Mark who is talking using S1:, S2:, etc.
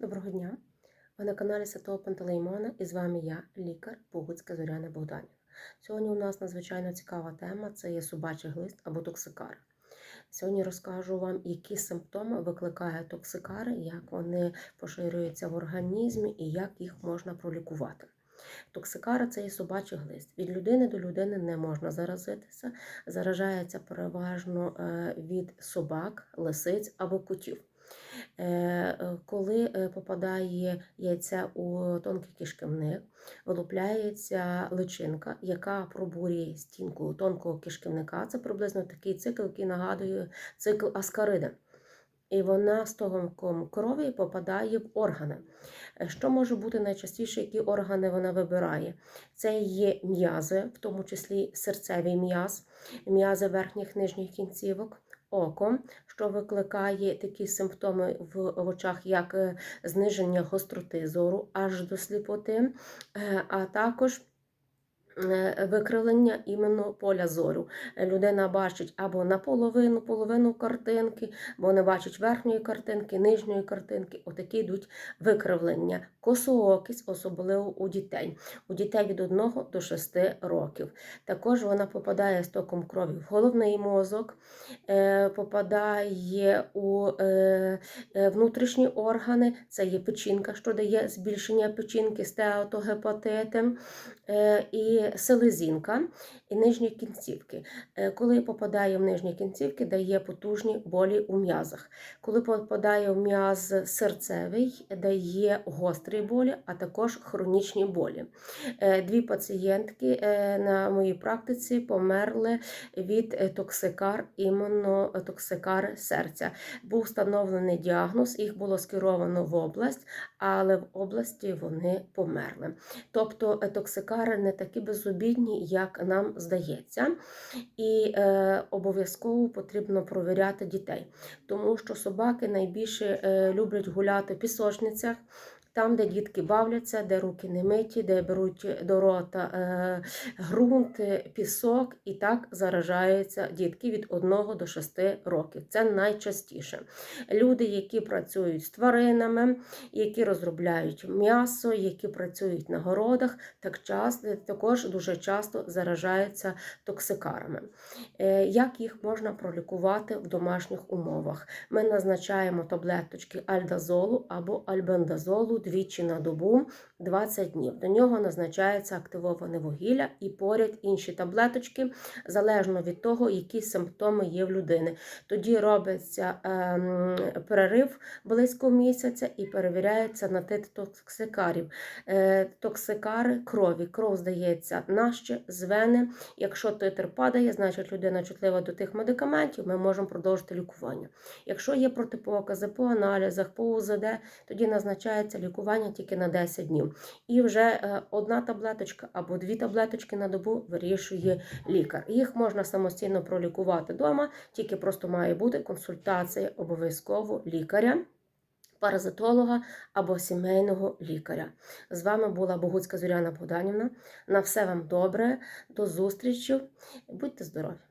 S1: Доброго дня! Ви на каналі Святого Пантелеймона і з вами я, лікар Богуцька Зоряна Богданів. Сьогодні у нас надзвичайно цікава тема це є собачий глист або токсикар. Сьогодні розкажу вам, які симптоми викликає токсикари, як вони поширюються в організмі і як їх можна пролікувати. Токсикара це є собачий глист. Від людини до людини не можна заразитися, заражається переважно е, від собак, лисиць або котів. Е, е, коли е, попадає яйце у тонкий кишківник, вилупляється личинка, яка пробурює стінку тонкого кишківника. Це приблизно такий цикл, який нагадує цикл аскариди. І вона з током крові попадає в органи. Що може бути найчастіше, які органи вона вибирає? Це є м'язи, в тому числі серцевий м'яз, м'язи верхніх нижніх кінцівок око, що викликає такі симптоми в очах, як е, зниження гостроти зору аж до сліпоти, е, а також викривлення іменно поля зору. Людина бачить або наполовину половину картинки, бо не бачить верхньої картинки, нижньої картинки. Отакі йдуть викривлення. Косоокість, особливо у дітей. У дітей від 1 до 6 років. Також вона попадає з током крові в головний мозок, е, попадає у е, внутрішні органи, це є печінка, що дає збільшення печінки, стеатогепатити. і селезінка і нижні кінцівки. Е, коли попадає в нижні кінцівки, дає потужні болі у м'язах. Коли попадає в м'яз серцевий, дає гострі болі, а також хронічні болі. Е, дві пацієнтки е, на моїй практиці померли від токсикар, іменно серця. Був встановлений діагноз, їх було скеровано в область, але в області вони померли. Тобто токсикари не такі безобідні, як нам здається. І е, обов'язково потрібно провіряти дітей, тому що собаки найбільше е, люблять гуляти в пісочницях там, де дітки бавляться, де руки не миті, де беруть до рота е, ґрунт, пісок, і так заражаються дітки від 1 до 6 років. Це найчастіше. Люди, які працюють з тваринами, які розробляють м'ясо, які працюють на городах, так часто, також дуже часто заражаються токсикарами. Е, як їх можна пролікувати в домашніх умовах? Ми назначаємо таблеточки альдазолу або альбендазолу двічі на добу 20 днів. До нього назначається активоване вугілля і поряд інші таблеточки, залежно від того, які симптоми є в людини. Тоді робиться ем, перерив близько місяця і перевіряється на тит токсикарів. Е, токсикари крові. Кров здається наще з. Якщо титр падає, значить людина чутлива до тих медикаментів, ми можемо продовжити лікування. Якщо є протипокази по аналізах, по УЗД, тоді назначається лікування лікування тільки на 10 днів. І вже е, одна таблеточка або дві таблеточки на добу вирішує лікар. Їх можна самостійно пролікувати вдома, тільки просто має бути консультація обов'язково лікаря. Паразитолога або сімейного лікаря. З вами була Богуцька Зоряна Богданівна. На все вам добре, до зустрічі, будьте здорові!